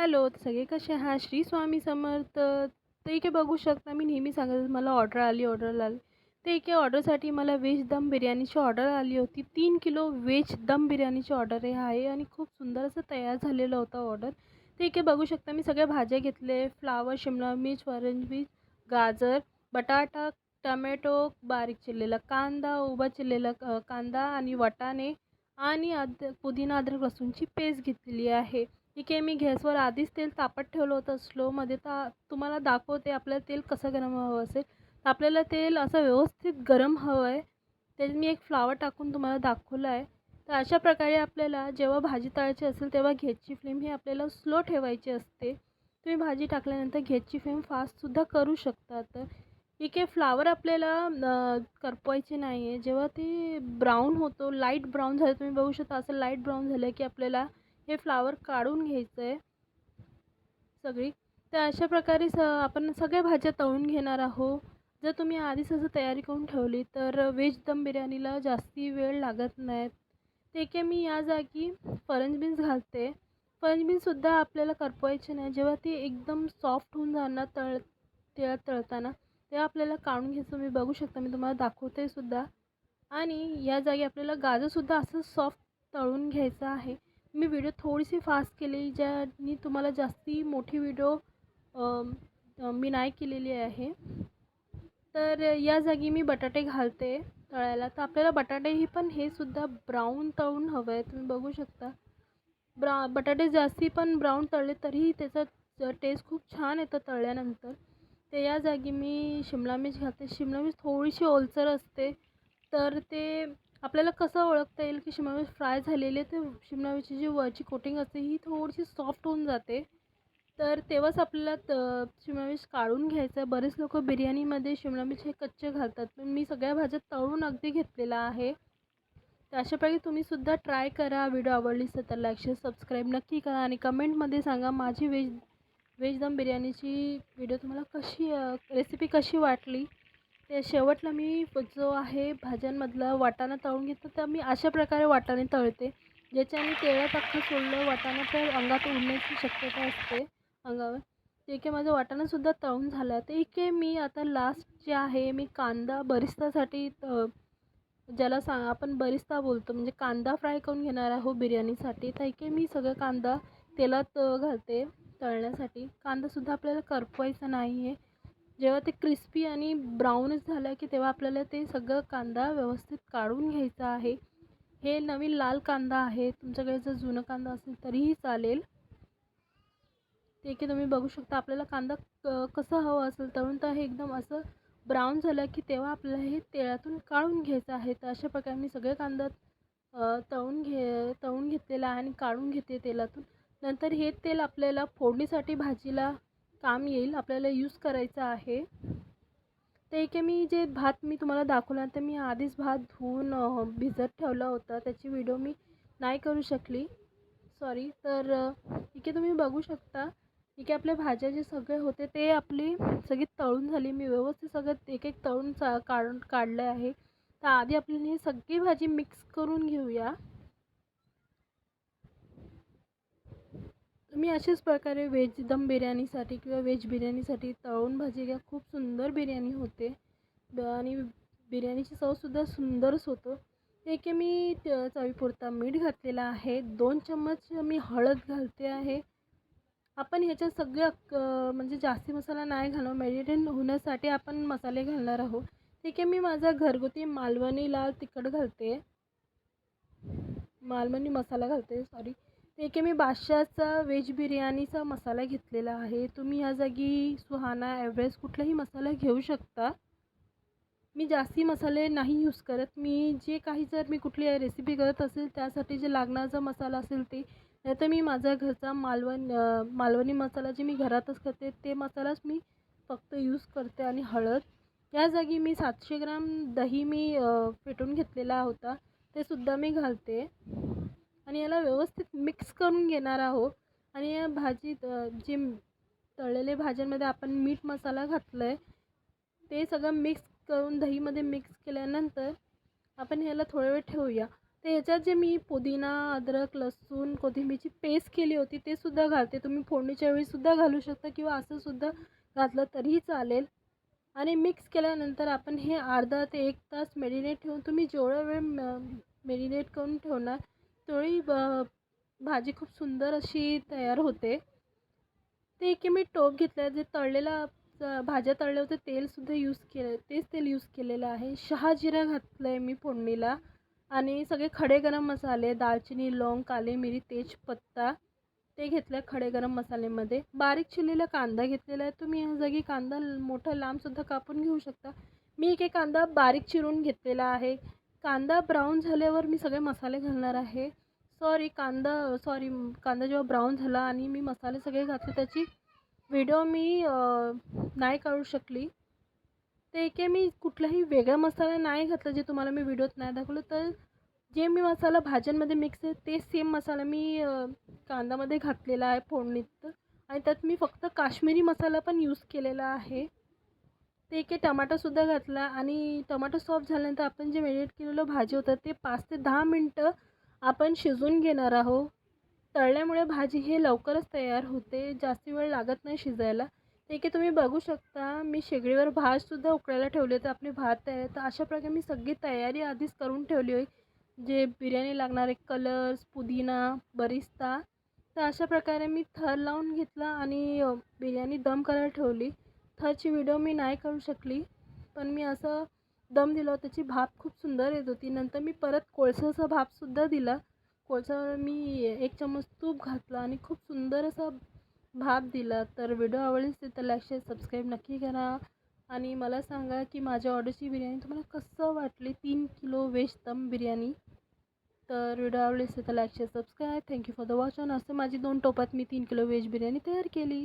Hello सगळे कसे हा श्री स्वामी समर्थ. ते इथे बघू शकता मी नेहमी सांगत मला ऑर्डर आली ऑर्डर आली. ते एके ऑर्डरसाठी मला व्हेज दम बिर्याणीची ऑर्डर आली होती. तीन किलो व्हेज दम बिर्याणीची ऑर्डर हे आहे आणि खूप सुंदर असं तयार झालेलं होतं ऑर्डर. ते इथे बघू शकता मी सगळ्या भाज्या घेतले फ्लावर शिमला मिर्च ऑरेंज गाजर बटाटा टमॅटो बारीक चिरलेला कांदा उभा चिरलेला कांदा आणि वाटाणे आणि अद पुदिना अद्रक लसूणची पेस्ट घेतलेली आहे. ठीक आहे मी गॅसवर आधीच तेल तापत ठेवलं होतं स्लोमध्ये तर तुम्हाला दाखवते आपल्याला तेल कसं गरम हवं असेल. तर आपल्याला तेल असं व्यवस्थित गरम हवं आहे. त्यात मी एक फ्लावर टाकून तुम्हाला दाखवलं आहे. तर अशा प्रकारे आपल्याला जेव्हा भाजी तळायची असेल तेव्हा गॅसची फ्लेम ही आपल्याला स्लो ठेवायची असते. तुम्ही भाजी टाकल्यानंतर घेतची फ्लेम फास्टसुद्धा करू शकता. तर ठीक आहे फ्लावर आपल्याला करपवायचे नाही आहे जेव्हा ते ब्राऊन होतो लाइट ब्राऊन झालं तुम्ही बघू शकता असं लाइट ब्राऊन झालं की आपल्याला हे फ्लावर काढून घ्यायचं आहे सगळी. तर अशा प्रकारे स आपण सगळ्या भाज्या तळून घेणार आहोत. जर तुम्ही आधीच असं तयारी करून ठेवली तर व्हेज दम बिर्याणीला जास्ती वेळ लागत नाही. ते की मी या जागी फरंज बीन्स घालते. फरंज बीन्ससुद्धा आपल्याला करपवायचे नाही. जेव्हा ती एकदम सॉफ्ट होऊन जाणार तळ तेलात तळताना तेव्हा आपल्याला काढून घ्यायचं. मी बघू शकता मी तुम्हाला दाखवते सुद्धा. आणि या जागी आपल्याला गाजरसुद्धा असं सॉफ्ट तळून घ्यायचं आहे. मी व्हिडिओ थोडीशी फास्ट केली ज्यानी तुम्हाला जास्ती मोठी व्हिडिओ मी नाही केलेली आहे. तर या जागी मी बटाटे घालते तळायला. तर आपल्याला बटाटे ही पण हे सुद्धा ब्राऊन तळून हवं आहे. तुम्ही बघू शकता. ब्रा बटाटे जास्ती पण ब्राऊन तळले तरीही त्याचा टेस्ट खूप छान येतं तळल्यानंतर. तर या जागी मी शिमला मिर्च घालते. शिमला मिर्च थोडीशी ओलसर असते. तर ते आपल्याला कसं ओळखता येईल की शिमला मिरची फ्राय झालेली आहे तर शिमला मिरची जी वरची कोटिंग असते ही थोडीशी सॉफ्ट होऊन जाते. तर तेव्हाच आपल्याला त शिमला मिर्च काढून घ्यायचं आहे. बरेच लोक बिर्याणीमध्ये शिमला मिर्च हे कच्चे घालतात पण मी सगळ्या भाज्या तळून अगदी घेतलेला आहे. तर अशापैकी तुम्हीसुद्धा ट्राय करा. व्हिडिओ आवडलीच तर लाईक शेअर सबस्क्राईब नक्की करा आणि कमेंटमध्ये सांगा माझी व्हेज व्हेज दम बिर्याणीची व्हिडिओ तुम्हाला कशी रेसिपी कशी वाटली? ते शेवटला मी जो आहे भाज्यांमधला वाटाणा तळून घेतो तर मी अशा प्रकारे वाटाणे तळते ज्याच्याने तेलात अख्खं सोडलं वाटाणा तर अंगात उडण्याची शक्यता असते अंगावर. ठीक आहे माझं वाटाणासुद्धा तळून झालं. आहे ठीक आहे मी आता लास्ट जे आहे मी कांदा बरिस्तासाठी त ज्याला सांग आपण बरिस्ता बोलतो म्हणजे कांदा फ्राय करून घेणार आहो बिर्याणीसाठी तर इथे मी सगळं कांदा तेलात घालते तळण्यासाठी. कांदासुद्धा आपल्याला करपवायचा नाही आहे जेव्हा ते क्रिस्पी आणि ब्राऊनच झालं की तेव्हा आपल्याला ते सगळं कांदा व्यवस्थित काढून घ्यायचा आहे. हे नवीन लाल कांदा आहे. तुमच्याकडे जर जुनं कांदा असेल तरीही चालेल. ते की तुम्ही बघू शकता आपल्याला कांदा क कसं हवं असेल तळून तर हे एकदम असं ब्राऊन झालं की तेव्हा आपल्याला हे तेलातून काढून घ्यायचं आहे. तर अशा प्रकारे मी सगळे कांदा तळून घे तळून घेतलेला आहे आणि काढून घेते तेलातून. नंतर हे तेल आपल्याला फोडणीसाठी भाजीला काम येईल आपल्याला यूज करायचं आहे. तर एक मी जे भात मी तुम्हाला दाखवला तर मी आधीच भात धुवून भिजत ठेवला होता. त्याची व्हिडिओ मी नाही करू शकली. सॉरी तर इके तुम्ही बघू शकता. इके आपल्या भाज्या जे सगळे होते ते आपली सगळी तळून झाली. मी व्यवस्थित सगळं एक एक तळून चा काढून काढलं आहे. तर आधी आपल्याला ही सगळी भाजी मिक्स करून घेऊया. मी अशाच प्रकारे व्हेज दम बिर्याणीसाठी किंवा व्हेज बिर्याणीसाठी तळून भाजी घ्या. खूप सुंदर बिर्याणी होते. आणि बिर्याणीची चवसुद्धा सुंदरच होतं. एक मी चवीपुरता मीठ घातलेला आहे. दोन चम्मच मी हळद घालते आहे. आपण ह्याच्यात सगळ्या क- म्हणजे जास्ती मसाला नाही घालू मेडिटेन होण्यासाठी आपण मसाले घालणार आहोत. ठीक आहे मी माझा घरगुती मालवणी लाल तिखट घालते. मालवणी मसाला घालते सॉरी एक आहे मी बादशाचा व्हेज बिर्याणीचा मसाला घेतलेला आहे. तुम्ही या जागी सुहाना एव्हरेस्ट कुठलाही मसाला घेऊ शकता. मी जास्ती मसाले नाही यूज करत. मी जे काही जर मी कुठली रेसिपी करत असेल त्यासाठी जे लागणारा मसाला असेल ते नाहीतर मी माझा घरचा मालवण मालवणी मसाला जे मी घरातच करते ते मसालाच मी फक्त यूज करते आणि हळद. या जागी मी सातशे ग्राम दही मी अ, फेटून घेतलेला होता. ते सुद्धा मी घालते. आणि याला व्यवस्थित मिक्स करून घेणार आहोत. आणि या भाजीत जे तळलेल्या भाज्यांमध्ये आपण मीठ मसाला घातलं आहे ते सगळं मिक्स करून दहीमध्ये मिक्स केल्यानंतर आपण ह्याला थोडा वेळ ठेवूया. तर ह्याच्यात जे मी पुदिना अद्रक लसूण कोथिंबीरची पेस्ट केली होती ते सुद्धा घालते. तुम्ही फोडणीच्या वेळीसुद्धा घालू शकता किंवा असंसुद्धा घातलं तरीही चालेल. आणि मिक्स केल्यानंतर आपण हे अर्धा ते एक तास मेरिनेट ठेवून तुम्ही जेवढा वेळ मेरिनेट करून ठेवणार तेवढी ब भाजी खूप सुंदर अशी तयार होते. ते की मी टोप घेतलं आहे जे तळलेला भाज्या तळल्या होत्या तेलसुद्धा यूज केलं तेच तेल यूज केलेलं आहे. शहाजिरा घातलं आहे मी फोडणीला. आणि सगळे खडे गरम मसाले दालचिनी लवंग काली मिरी तेजपत्ता ते घेतलं आहे खडे गरम मसाल्यामध्ये बारीक चिरलेला कांदा घेतलेला आहे. तुम्ही जागी कांदा मोठा लांबसुद्धा कापून घेऊ शकता. मी एक एक कांदा बारीक चिरून घेतलेला आहे. कांदा ब्राऊन झाल्यावर मी सगळे मसाले घालणार आहे. सॉरी कांदा सॉरी कांदा जेव्हा ब्राऊन झाला आणि मी मसाले सगळे घातले त्याची व्हिडिओ मी नाही काढू शकली. ते की मी कुठलाही वेगळा मसाला नाही घातला जे तुम्हाला मी व्हिडिओत नाही दाखवलं तर जे मी मसाला भाज्यांमध्ये मिक्स आहे ते सेम मसाला मी कांद्यामध्ये कांदामध्ये घातलेला आहे फोडणीत. आणि त्यात मी फक्त काश्मीरी मसाला पण यूज केलेला आहे. ते एक टमाटोसुद्धा घातला आणि टमाटो सॉफ्ट झाल्यानंतर आपण जे मेरिनेट केलेलं भाजी होतं ते पाच ते दहा मिनटं आपण शिजवून घेणार आहोत. तळल्यामुळे भाजी हे लवकरच तयार होते जास्त वेळ लागत नाही शिजायला. ते की तुम्ही बघू शकता मी शेगडीवर भातसुद्धा उकळायला ठेवले तर आपले भात तयार. तर अशा प्रकारे मी सगळी तयारी आधीच करून ठेवली होई जे बिर्याणी लागणारे कलर्स पुदिना बरिस्ता. तर अशा प्रकारे मी थर लावून घेतला आणि बिर्याणी दम करायला ठेवली. थरची व्हिडिओ मी नाही करू शकली पण मी असं दम दिला त्याची भाप खूप सुंदर येत होती. नंतर मी परत कोळसाचा भापसुद्धा दिला. कोळसावर मी एक चम्मच तूप घातलं आणि खूप सुंदर असा भाप दिला. तर व्हिडिओ आवडलीच तर लाईक शेअर सबस्क्राईब नक्की करा. आणि मला सांगा की माझ्या ऑर्डरची बिर्याणी तुम्हाला कसं वाटली? तीन किलो व्हेज दम बिर्याणी. तर व्हिडिओ आवडलीच तर like share subscribe thank you for the watch on असं माझी दोन टोपात मी तीन किलो व्हेज बिर्याणी तयार केली.